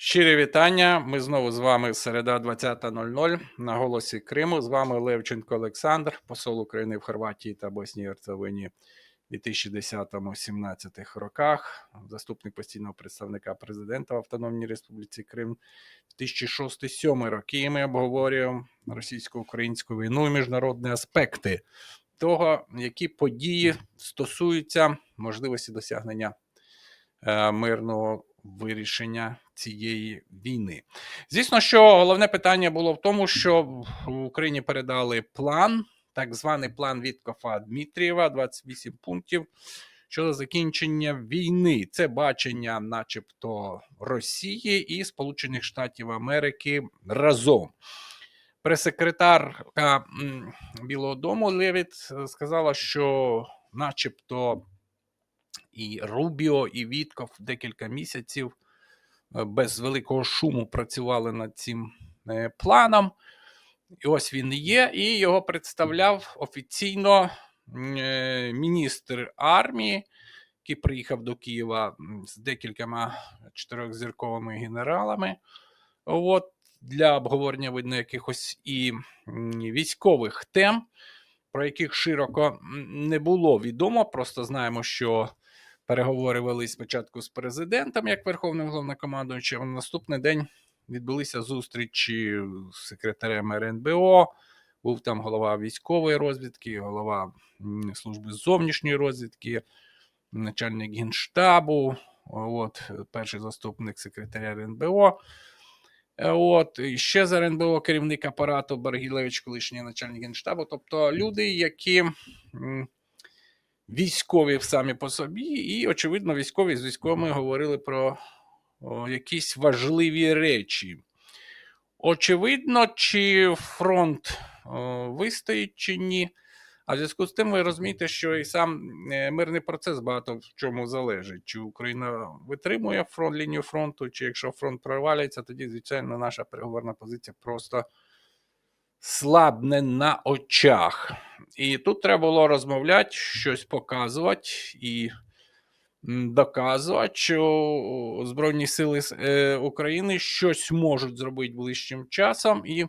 Щирі вітання. Ми знову з вами середа 20.00 на голосі Криму. З вами Левченко Олександр, посол України в Хорватії та Боснії і Герцевині в 2010-17 роках, заступник постійного представника президента в Автономній Республіці Крим 2006-2007 роки. Ми обговорюємо російсько-українську війну і міжнародні аспекти того, які події стосуються можливості досягнення е, мирного вирішення цієї війни. Звісно, що головне питання було в тому, що в Україні передали план, так званий план Віткофа Дмитрієва, 28 пунктів щодо закінчення війни. Це бачення, начебто, Росії і Сполучених Штатів Америки разом. Прес-секретарка Білого Дому Левіт е, сказала, що, начебто, і Рубіо, і Вітков декілька місяців е, без великого шуму працювали над цим е, планом. І ось він є, і його представляв офіційно е, міністр армії, який приїхав до Києва з декількома чотирьохзірковими генералами. От, для обговорення видно якихось і військових тем, про яких широко не було відомо. Просто знаємо, що переговори велись спочатку з президентом, як верховним головнокомандуючим, на наступний день відбулися зустрічі з секретарем РНБО. Був там голова військової розвідки, голова служби зовнішньої розвідки, начальник генштабу, от, перший заступник секретаря РНБО. Е, От, і ще з РНБО керівник апарату Баргілевич, колишній начальник генштабу. Тобто люди, які військові самі по собі, і, очевидно, військові з військовими говорили про о, якісь важливі речі. Очевидно, чи фронт о, вистоїть чи ні. А в зв'язку з тим ви розумієте, що і сам е, мирний процес багато в чому залежить. Чи Україна витримує фронт, лінію фронту, чи якщо фронт провалюється, тоді, звичайно, наша переговорна позиція просто слабне на очах. І тут треба було розмовляти, щось показувати і доказувати, що Збройні Сили е, України щось можуть зробити ближчим часом і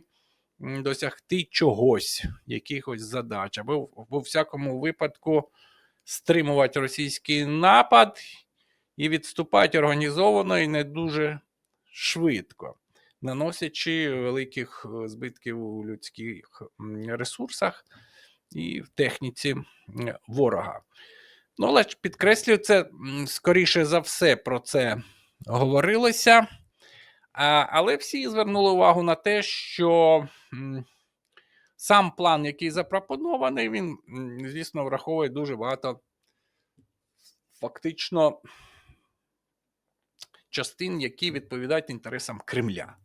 досягти чогось, якихось задач, аби в всякому випадку стримувати російський напад і відступати організовано і не дуже швидко, наносячи великих е, збитків у людських ресурсах і в техніці ворога. Ну, але ж підкреслюю, це скоріше за все про це говорилося. Але всі звернули увагу на те, що сам план, який запропонований, він, звісно, враховує дуже багато фактично частин, які відповідають інтересам Кремля.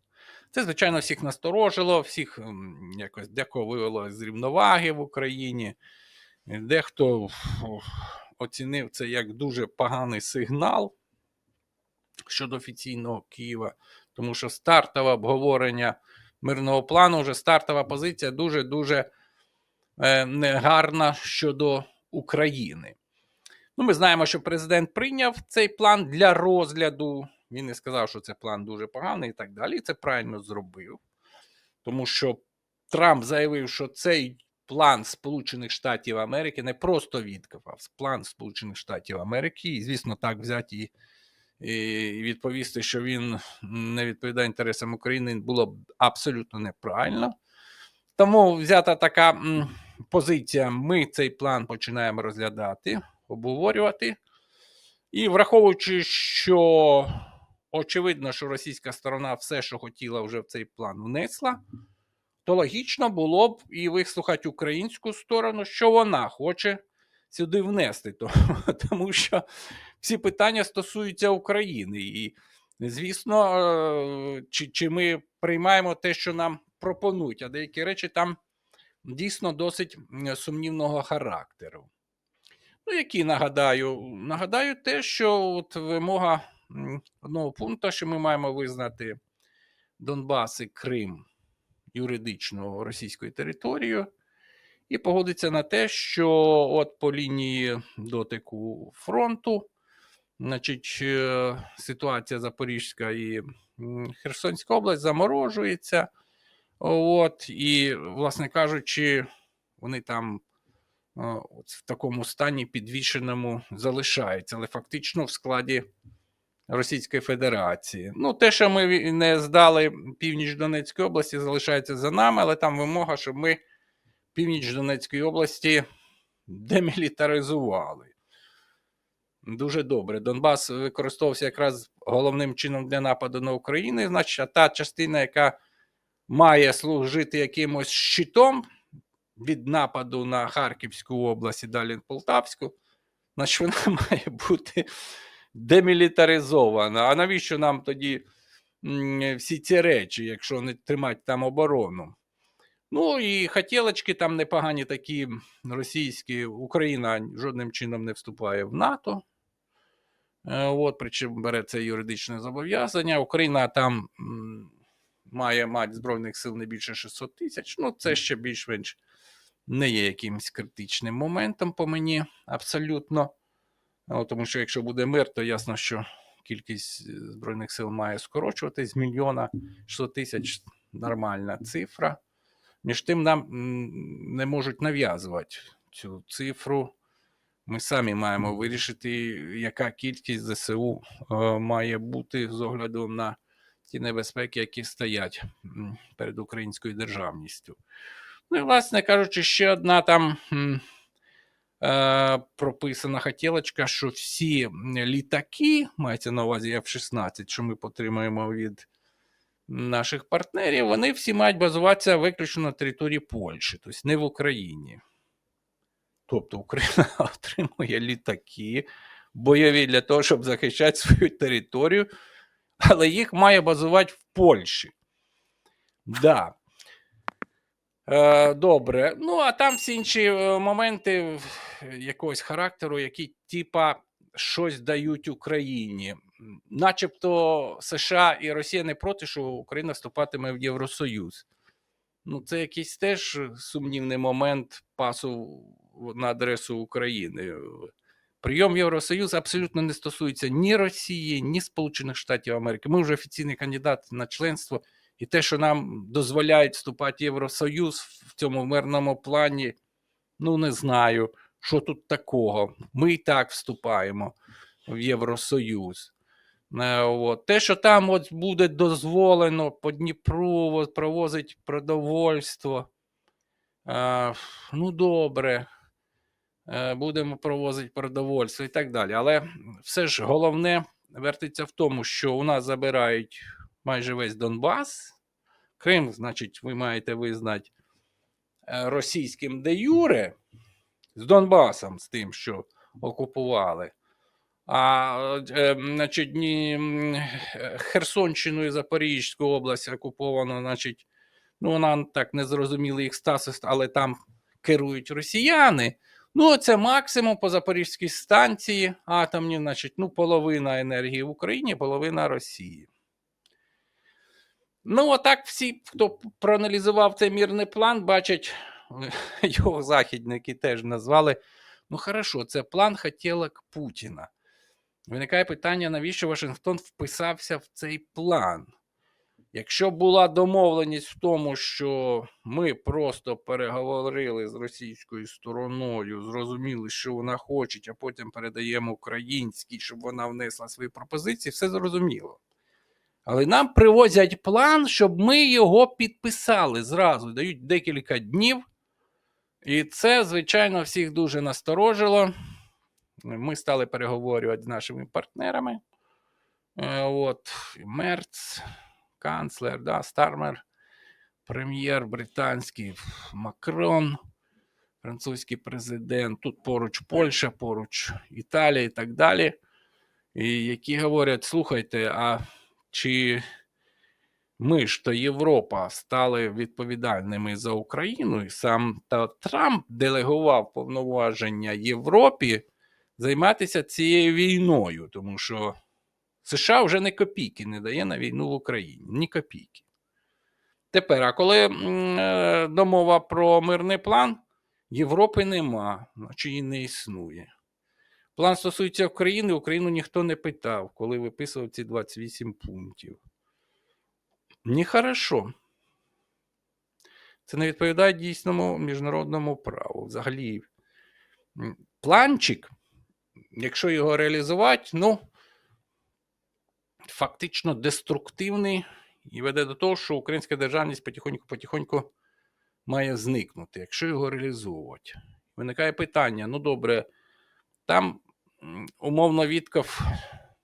Це, звичайно, всіх насторожило, всіх якось декого вивело з рівноваги в Україні. Дехто оцінив це як дуже поганий сигнал щодо офіційного Києва, тому що стартове обговорення мирного плану, вже стартова позиція дуже-дуже е, негарна щодо України. Ну, ми знаємо, що президент прийняв цей план для розгляду. Він не сказав, що це план дуже поганий і так далі. І це правильно зробив. Тому що Трамп заявив, що цей план Сполучених Штатів Америки не просто відкопав, план Сполучених Штатів Америки, і, звісно, так взяти і, і відповісти, що він не відповідає інтересам України, було б абсолютно неправильно. Тому взята така позиція: ми цей план починаємо розглядати, обговорювати. І враховуючи, що очевидно, що російська сторона все, що хотіла, вже в цей план внесла, то логічно було б і вислухати українську сторону, що вона хоче сюди внести. Тому що всі питання стосуються України. І, звісно, е, чи, чи ми приймаємо те, що нам пропонують, а деякі речі там дійсно досить сумнівного характеру. Ну, які нагадаю? Нагадаю те, що от вимога одного пункту, що ми маємо визнати Донбас і Крим юридично російською територією, і погодиться на те, що от по лінії дотику фронту Значить, е, ситуація Запорізька і Херсонська область заморожується. От, і, власне кажучи, вони там е, от в такому стані підвішеному залишаються, але фактично в складі Російської Федерації. Ну, те, що ми не здали північ Донецької області, залишається за нами, але там вимога, щоб ми північ Донецької області демілітаризували. Дуже добре. Донбас використовувався якраз головним чином для нападу на Україну. Значить, а та частина, яка має служити якимось щитом від нападу на Харківську область і далі Полтавську, значить вона має бути демілітаризована. А навіщо нам тоді всі ці речі, якщо не тримати там оборону? Ну і хотілочки там непогані такі російські. Україна жодним чином не вступає в НАТО. Е, От, причому бере це юридичне зобов'язання. Україна там має мати Збройних сил не більше 600 тисяч. Ну, це ще більш-менш не є якимось критичним моментом по мені абсолютно. От, тому що якщо буде мир, то ясно, що кількість е, Збройних сил має скорочуватись з мільйона 600 тисяч нормальна цифра. Між тим нам не можуть нав'язувати цю цифру. Ми самі маємо вирішити, яка кількість ЗСУ е, має бути з оглядом на ті небезпеки, які стоять перед українською державністю. Ну і, власне кажучи, ще одна там прописана хотілочка, що всі літаки, мається на увазі F-16, що ми отримаємо від наших партнерів, вони всі мають базуватися виключно на території Польщі, тобто не в Україні. Тобто Україна отримує літаки бойові для того, щоб захищати свою територію, але їх має базувати в Польщі. Да. Е, добре. Ну, а там всі інші е, моменти якогось характеру, які, типа, щось дають Україні. Начебто США і Росія не проти, що Україна вступатиме в Євросоюз. Ну, це якийсь теж сумнівний момент пасу на адресу України. Прийом в Євросоюз абсолютно не стосується ні Росії, ні Сполучених Штатів Америки. Ми вже офіційний кандидат на членство, і те, що нам дозволяють вступати Євросоюз в цьому мирному плані, ну не знаю, що тут такого. Ми і так вступаємо в Євросоюз. Е, От. Те, що там от буде дозволено по Дніпру провозить продовольство. Е, ну, добре. Е, будемо провозити продовольство і так далі. Але все ж головне вертиться в тому, що у нас забирають майже весь Донбас. Крим, значить, ви маєте визнати е, російським де Юре з Донбасом, з тим, що окупували. А е, значить, Херсонщину і Запорізьку область окуповано, значить, ну, вона так незрозумілий їх статус, але там керують росіяни. Ну, це максимум по Запорізькій станції атомні, значить, ну, половина енергії в Україні, половина Росії. Ну, отак всі, хто проаналізував цей мірний план, бачать, його західники теж назвали. Ну, хорошо, це план хотілок Путіна. Виникає питання, навіщо Вашингтон вписався в цей план? Якщо була домовленість в тому, що ми просто переговорили з російською стороною, зрозуміли, що вона хоче, а потім передаємо українській, щоб вона внесла свої пропозиції, все зрозуміло. Але нам привозять план, щоб ми його підписали зразу, дають декілька днів. І це, звичайно, всіх дуже насторожило. Ми стали переговорювати з нашими партнерами. Е, От, Мерц, канцлер, да, Стармер, прем'єр британський Макрон, французький президент, тут поруч Польща, поруч Італія і так далі. І які говорять: слухайте, а чи ми ж то Європа стали відповідальними за Україну, і сам та Трамп делегував повноваження Європі займатися цією війною, тому що США вже не копійки не дає на війну в Україні, ні копійки. Тепер, а коли е, домова про мирний план, Європи нема, чи її не існує. План стосується України, Україну ніхто не питав, коли виписував ці 28 пунктів. Нехорошо. Це не відповідає дійсному міжнародному праву. Взагалі, планчик, якщо його реалізувати, ну, фактично деструктивний і веде до того, що українська державність потихоньку-потихоньку має зникнути, якщо його реалізовувати. Виникає питання: ну добре, там умовно Вітков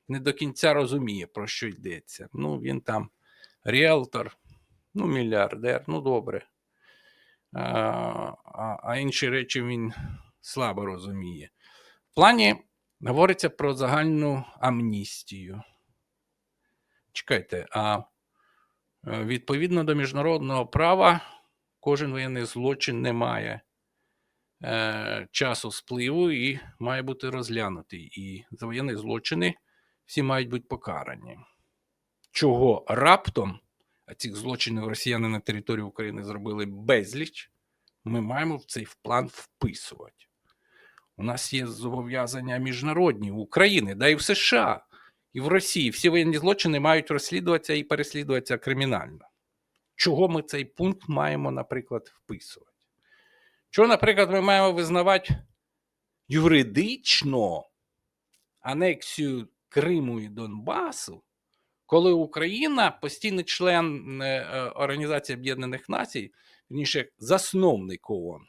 не до кінця розуміє, про що йдеться. Ну, він там ріелтор, ну, мільярдер, ну добре. А, а, інші речі він слабо розуміє. В плані говориться про загальну амністію. Чекайте, а е, відповідно до міжнародного права, кожен воєнний злочин не має е, часу спливу і має бути розглянутий. І за воєнні злочини всі мають бути покарані. Чого раптом, цих злочинів росіяни на території України зробили безліч, ми маємо в цей план вписувати. У нас є зобов'язання міжнародні України, да і в США, і в Росії. Всі воєнні злочини мають розслідуватися і переслідуватися кримінально. Чого ми цей пункт маємо, наприклад, вписувати? Чого, наприклад, ми маємо визнавати юридично анексію Криму і Донбасу, коли Україна постійний член е, е, Організації Об'єднаних Націй, вірніше, засновник ООН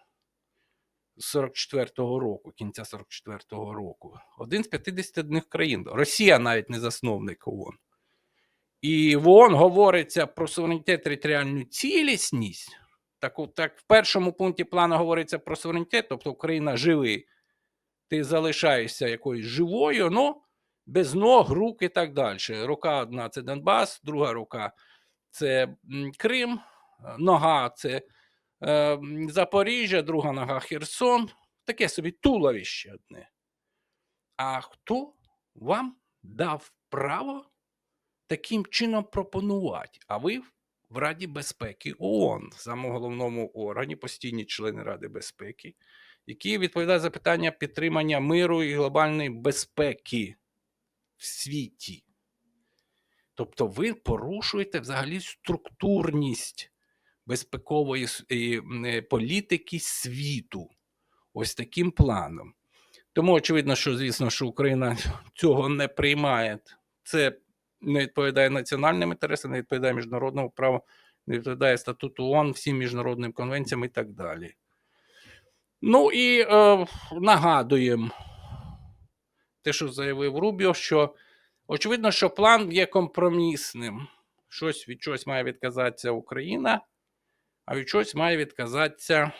44-го року, кінця 44-го року, один з 51 країн. Росія навіть не засновник ООН. І в ООН говориться про суверенітет територіальну цілісність. Так, так, в першому пункті плану говориться про суверенітет, тобто Україна живий, ти залишаєшся якоюсь живою, ну, без ног, рук і так далі. Рука одна це Донбас, друга рука це Крим, е, нога це е, Запоріжжя, друга нога Херсон. Таке собі туловище одне. А хто вам дав право таким чином пропонувати? А ви в Раді безпеки ООН, самому головному органі, постійні члени Ради безпеки, які відповідають за питання підтримання миру і глобальної безпеки в світі. Тобто ви порушуєте взагалі структурність безпекової е, політики світу. Ось таким планом. Тому очевидно, що звісно, що Україна цього не приймає. Це не відповідає національним інтересам, не відповідає міжнародному праву, не відповідає статуту ООН, всім міжнародним конвенціям і так далі. Ну і е, нагадуємо те, що заявив Рубіо, що очевидно, що план є компромісним. Щось від чогось має відказатися Україна, а від чогось має відказатися,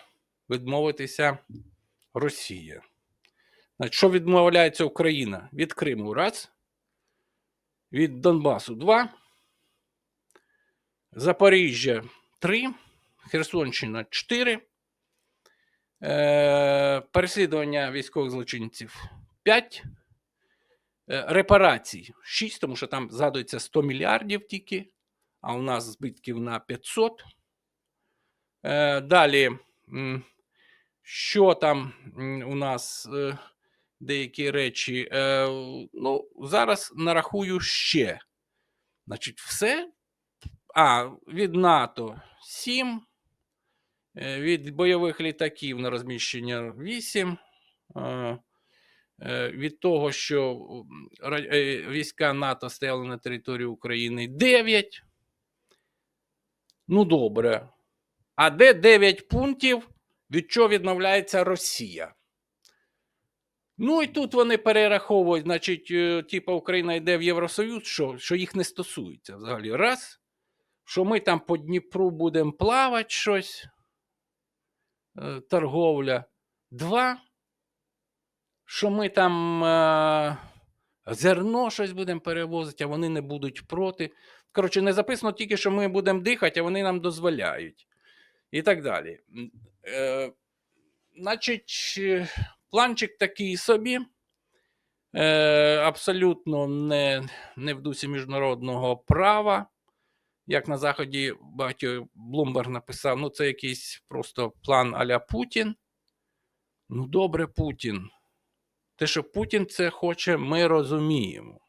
відмовитися Росія. Значить, що відмовляється Україна? Від Криму раз, від Донбасу два, Запоріжжя три, Херсонщина 4, е, переслідування військових злочинців 5, е, репарацій 6, тому що там згадується 100 мільярдів тільки, а у нас збитків на 500. Е, далі, що там у нас е, деякі речі. Е, ну, зараз нарахую ще. Значить, все. А, від НАТО 7, е, від бойових літаків на розміщення 8. е, Від того, що е, війська НАТО стояли на території України 9. Ну, добре. А де 9 пунктів, від чого відмовляється Росія? Ну і тут вони перераховують, значить, е, типу Україна йде в Євросоюз, що, що їх не стосується взагалі. Раз, що ми там по Дніпру будемо плавати щось, е, торговля. Два, що ми там е, зерно щось будемо перевозити, а вони не будуть проти. Коротше, не записано тільки, що ми будемо дихати, а вони нам дозволяють. І так далі. Е, значить, е, планчик такий собі. Е, абсолютно не, не в дусі міжнародного права. Як на Заході багато Блумберг написав, ну це якийсь просто план а-ля Путін. Ну, добре, Путін. Те, що Путін це хоче, ми розуміємо.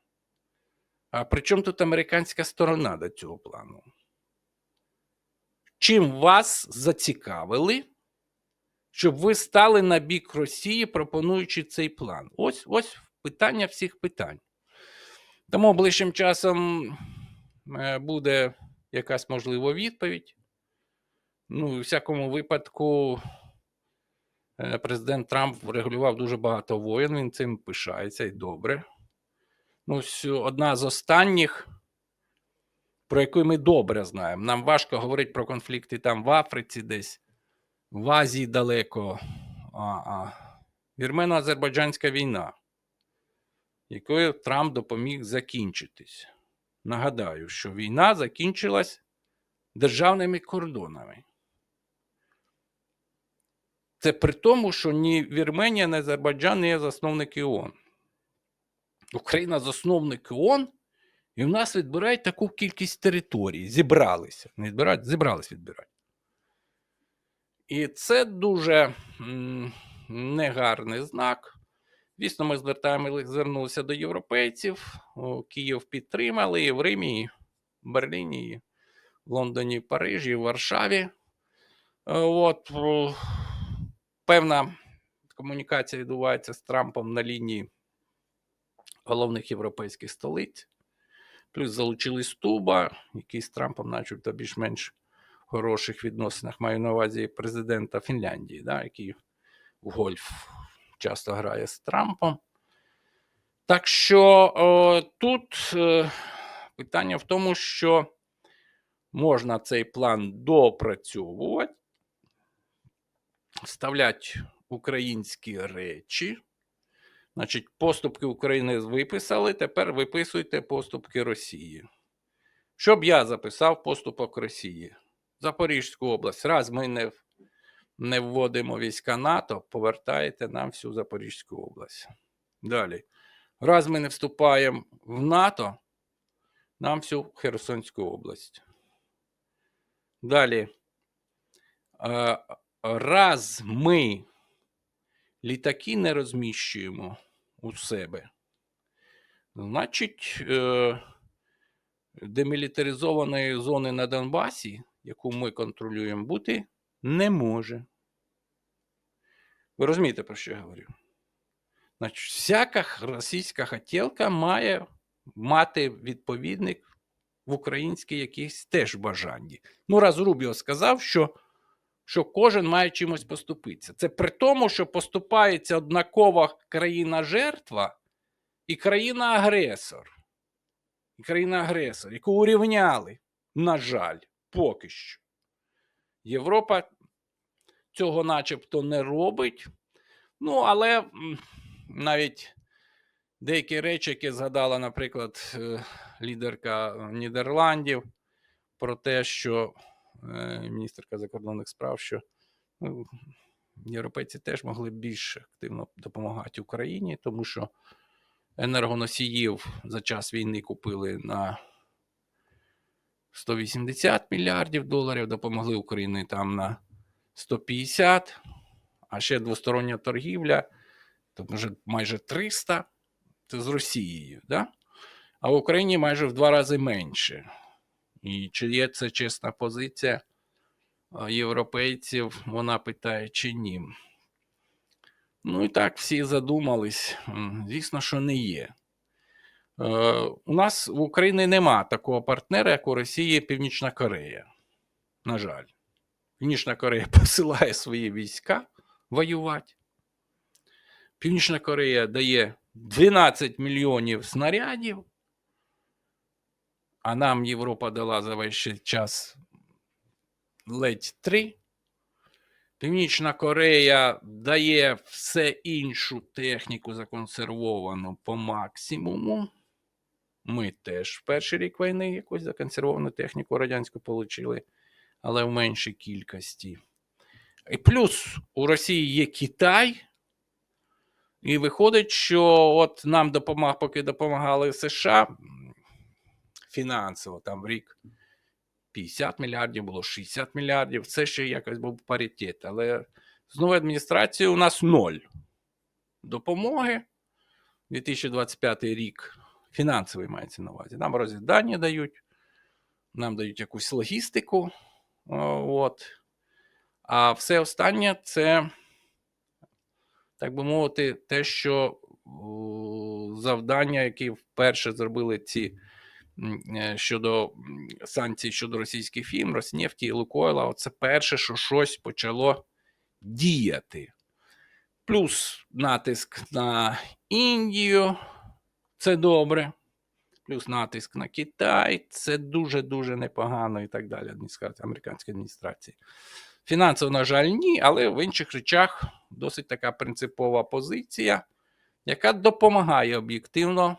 А при чому тут американська сторона до цього плану? Чим вас зацікавили, щоб ви стали на бік Росії, пропонуючи цей план? Ось ось питання всіх питань. Тому ближчим часом е, буде якась можлива відповідь. Ну, у всякому випадку, е, президент Трамп врегулював дуже багато воєн, він цим пишається і добре. Ну, одна з останніх, про яку ми добре знаємо. Нам важко говорити про конфлікти там в Африці, десь, в Азії далеко. А, а. Вірмено-азербайджанська війна, якою Трамп допоміг закінчитись. Нагадаю, що війна закінчилась державними кордонами. Це при тому, що ні Вірменія, ні Азербайджан не є засновники ООН. Україна засновник ООН, і в нас відбирають таку кількість територій. Зібралися. Не відбирають, зібрались відбирати. І це дуже негарний знак. Звісно, ми звернулися до європейців. Київ підтримали і в Римі, і в Берліні, і в Лондоні, і Парижі, і в Варшаві. Е, От, певна комунікація відбувається з Трампом на лінії головних європейських столиць. Плюс залучили Стуба, який з Трампом, начебто, більш-менш хороших відносинах маю на увазі президента Фінляндії, да, який в гольф часто грає з Трампом. Так що о, тут е, питання в тому, що можна цей план допрацьовувати, вставляти українські речі. Значить, поступки України виписали, тепер виписуйте поступки Росії. Щоб я записав поступок Росії. Запорізьку область. Раз ми не, не вводимо війська НАТО, повертаєте нам всю Запорізьку область. Далі. Раз ми не вступаємо в НАТО, нам всю Херсонську область. Далі. Е, Раз ми літаки не розміщуємо у себе, значить, е, демілітаризованої зони на Донбасі, яку ми контролюємо, бути не може. Ви розумієте, про що я говорю? Значить, всяка російська хотілка має мати відповідник в українській якійсь теж бажанні. Ну, раз Рубіо сказав, що, що кожен має чимось поступитися. Це при тому, що поступається однакова країна-жертва і країна-агресор. І країна-агресор, яку урівняли, на жаль, поки що. Європа цього начебто не робить. Ну, але навіть деякі речі, які згадала, наприклад, е, лідерка е, Нідерландів, про те, що е, міністерка закордонних справ, що ну, європейці теж могли більш активно допомагати Україні, тому що енергоносіїв за час війни купили на 180 мільярдів доларів, допомогли Україні там на 150, а ще двостороння торгівля, то може майже 300 це з Росією, да? а в Україні майже в два рази менше. І чи є це чесна позиція європейців, вона питає, чи ні. Ну і так, всі задумались. Звісно, що не є. Е, у нас в Україні нема такого партнера, як у Росії Північна Корея. На жаль. Північна Корея посилає свої війська воювати. Північна Корея дає 12 мільйонів снарядів, а нам Європа дала за весь час ледь 3. Північна Корея дає все іншу техніку законсервовану по максимуму. Ми теж в перший рік війни якусь законсервовану техніку радянську отримали, але в меншій кількості. І плюс у Росії є Китай, і виходить, що от нам допомаг, поки допомагали США фінансово, там в рік 50 мільярдів, було 60 мільярдів. Це ще якось був паритет. Але з новою адміністрацією у нас ноль допомоги. 2025 рік фінансовий мається на увазі. Нам розвідання дають, нам дають якусь логістику. От. А все останнє це, так би мовити, те, що завдання, які вперше зробили ці е, щодо санкцій щодо російських фірм, Роснефті і Лукойла, це перше, що щось почало діяти. Плюс натиск на Індію це добре. Плюс натиск на Китай це дуже-дуже непогано і так далі. Американська адміністрація. Фінансово, на жаль, ні, але в інших речах досить така принципова позиція, яка допомагає об'єктивно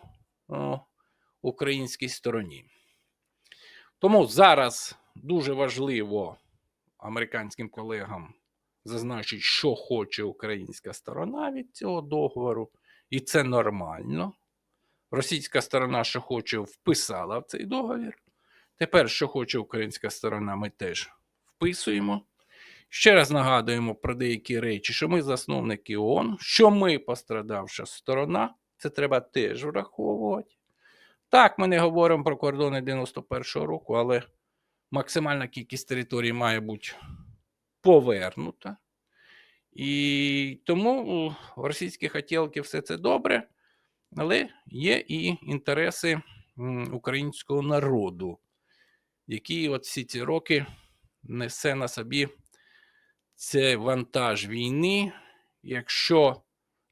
українській стороні. Тому зараз дуже важливо американським колегам зазначити, що хоче українська сторона від цього договору, і це нормально. Російська сторона, що хоче, вписала в цей договір. Тепер, що хоче українська сторона, ми теж вписуємо. Ще раз нагадуємо про деякі речі, що ми засновники ООН, що ми пострадавша сторона, це треба теж враховувати. Так, ми не говоримо про кордони 91-го року, але максимальна кількість територій має бути повернута. І тому російські хотілки все це добре, але є і інтереси українського народу, який от всі ці роки несе на собі цей вантаж війни. Якщо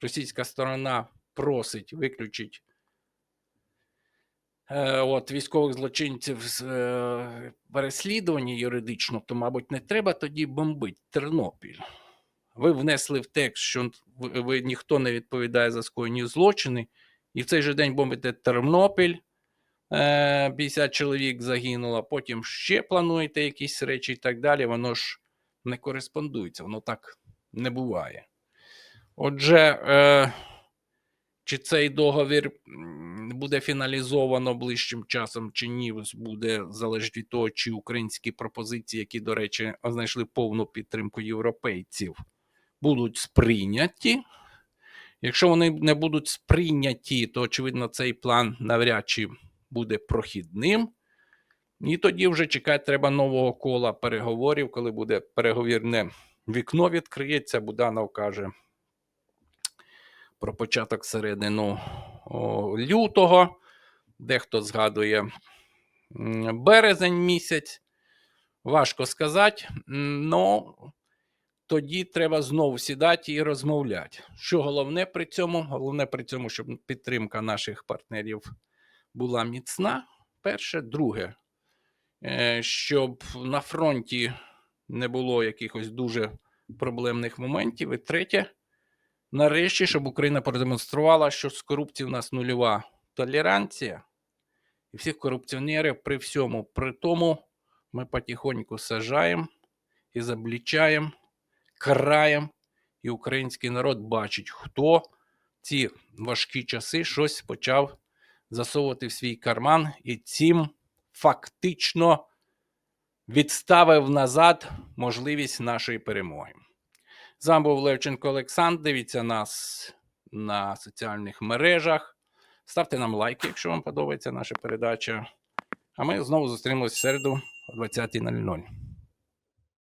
російська сторона просить виключити е, от, військових злочинців з е, переслідування юридично, то, мабуть, не треба тоді бомбити Тернопіль. Ви внесли в текст, що ви, ви ніхто не відповідає за скоєні злочини, і в цей же день бомбите Тернопіль. е, 50 чоловік загинуло, потім ще плануєте якісь речі і так далі. Воно ж не кореспондується, воно так не буває. Отже, е, чи цей договір буде фіналізовано ближчим часом, чи ні, буде залежить від того, чи українські пропозиції, які, до речі, знайшли повну підтримку європейців, будуть сприйняті. Якщо вони не будуть сприйняті, то очевидно цей план навряд чи буде прохідним. І тоді вже чекати треба нового кола переговорів, коли буде переговірне вікно відкриється, Буданов каже про початок середину лютого. Дехто згадує березень місяць. Важко сказати. Ну, тоді треба знову сідати і розмовляти. Що головне при цьому? Головне при цьому, щоб підтримка наших партнерів була міцна. Перше, друге, е, щоб на фронті не було якихось дуже проблемних моментів. І третє, нарешті, щоб Україна продемонструвала, що з корупцією у нас нульова толеранція, і всіх корупціонерів при всьому при тому ми потихоньку сажаємо і заблічаємо, краєм, і український народ бачить, хто ці важкі часи щось почав засовувати в свій карман і цим фактично відставив назад можливість нашої перемоги. З вами був Левченко Олександр. Дивіться нас на соціальних мережах. Ставте нам лайки, якщо вам подобається наша передача. А ми знову зустрінемось в середу о 20.00.